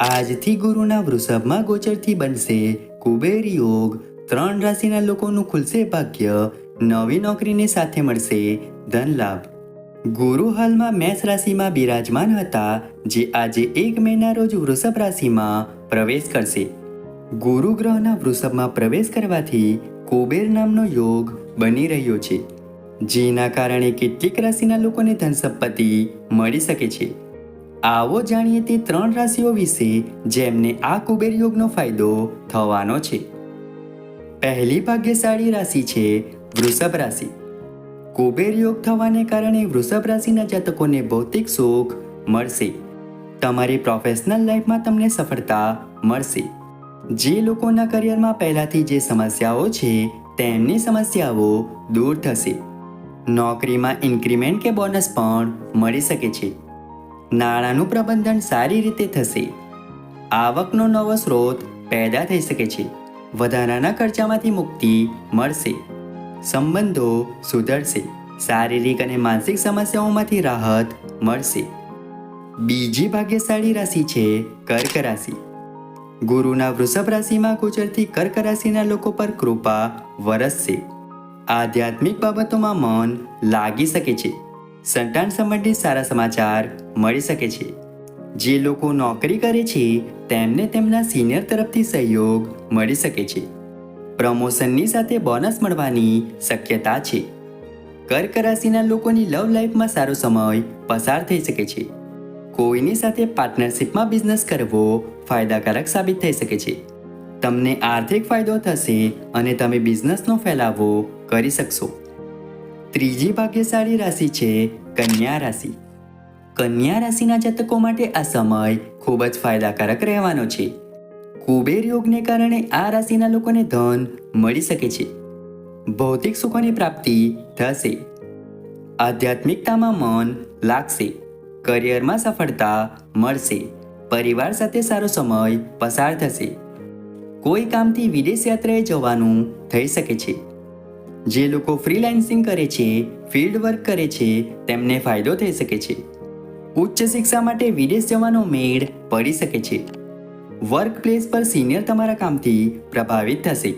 આજથી ગુરુના વૃષભમાં ગોચરથી બનશે કુબેર યોગ. ત્રણ રાશિના લોકોનું ખુલશે ભાગ્ય. નવી નોકરીને સાથે મળશે ધન લાભ. ગુરુ હાલમાં મેષ રાશિમાં બિરાજમાન હતા, જે આજે એક મેના રોજ વૃષભ રાશિમાં પ્રવેશ કરશે. ગુરુ ગ્રહના વૃષભમાં પ્રવેશ કરવાથી કુબેર નામનો યોગ બની રહ્યો છે. જેના કારણે કેટલીક રાશિના લોકોને ધન સંપત્તિ મળી શકે છે. આવો જાણીએ તે ત્રણ રાશિઓ વિશે જેમને આ કુબેર યોગનો ફાયદો થવાનો છે. પહેલી ભાગ્યશાળી રાશિ છે વૃષભ રાશિ. કુબેર યોગ થવાને કારણે વૃષભ રાશિના જાતકોને ભૌતિક સુખ મળશે. તમારી પ્રોફેશનલ લાઈફમાં તમને સફળતા મળશે. જે લોકોના કરિયરમાં પહેલાથી જે સમસ્યાઓ છે, તેમની સમસ્યાઓ દૂર થશે. નોકરીમાં ઇન્ક્રીમેન્ટ કે બોનસ પણ મળી શકે છે. નાણાંનું પ્રબંધન સારી રીતે થશે. આવકનો નવો સ્રોત પેદા થઈ શકે છે. વધારાના ખર્ચામાંથી મુક્તિ મળશે. સંબંધો સુધરશે. શારીરિક અને માનસિક સમસ્યાઓમાંથી રાહત મળશે. બીજી ભાગ્યશાળી રાશિ છે કર્ક રાશિ. ગુરુના વૃષભ રાશિમાં ગોચરથી કર્ક રાશિના લોકો પર કૃપા વરસશે. આધ્યાત્મિક બાબતોમાં મન લાગી શકે છે. સંતાન સંબંધિત સારા સમાચાર મળી શકે છે. જે લોકો નોકરી કરે છે, તેમને તેમના સિનિયર તરફથી સહયોગ મળી શકે છે. પ્રમોશનની સાથે બોનસ મળવાની શક્યતા છે. કર્ક રાશિના લોકોની લવ લાઈફમાં સારો સમય પસાર થઈ શકે છે. કોઈની સાથે પાર્ટનરશિપમાં બિઝનેસ કરવો ફાયદાકારક સાબિત થઈ શકે છે. તમને આર્થિક ફાયદો થશે અને તમે બિઝનેસનો ફેલાવો કરી શકશો. ત્રીજી ભાગ્યશાળી રાશિ છે કન્યા રાશિ. કન્યા રાશિના જાતકો માટે આ સમય ખૂબ જ ફાયદાકારક રહેવાનો છે. કુબેર યોગને કારણે આ રાશિના લોકોને ધન મળી શકે છે. ભૌતિક સુખોની પ્રાપ્તિ થશે. આધ્યાત્મિકતામાં મન લાગશે. કરિયરમાં સફળતા મળશે. પરિવાર સાથે સારો સમય પસાર થશે. કોઈ કામથી વિદેશ યાત્રાએ જવાનું થઈ શકે છે. જે લોકો ફ્રીલાન્સિંગ કરે છે ફિલ્ડ વર્ક કરે છે, તેમને ફાયદો થઈ શકે છે. ઉચ્ચ શિક્ષા માટે વિદેશ જવાનો મેળ પડી શકે છે. વર્ક પ્લેસ પર સિનિયર તમારા કામથી પ્રભાવિત થશે.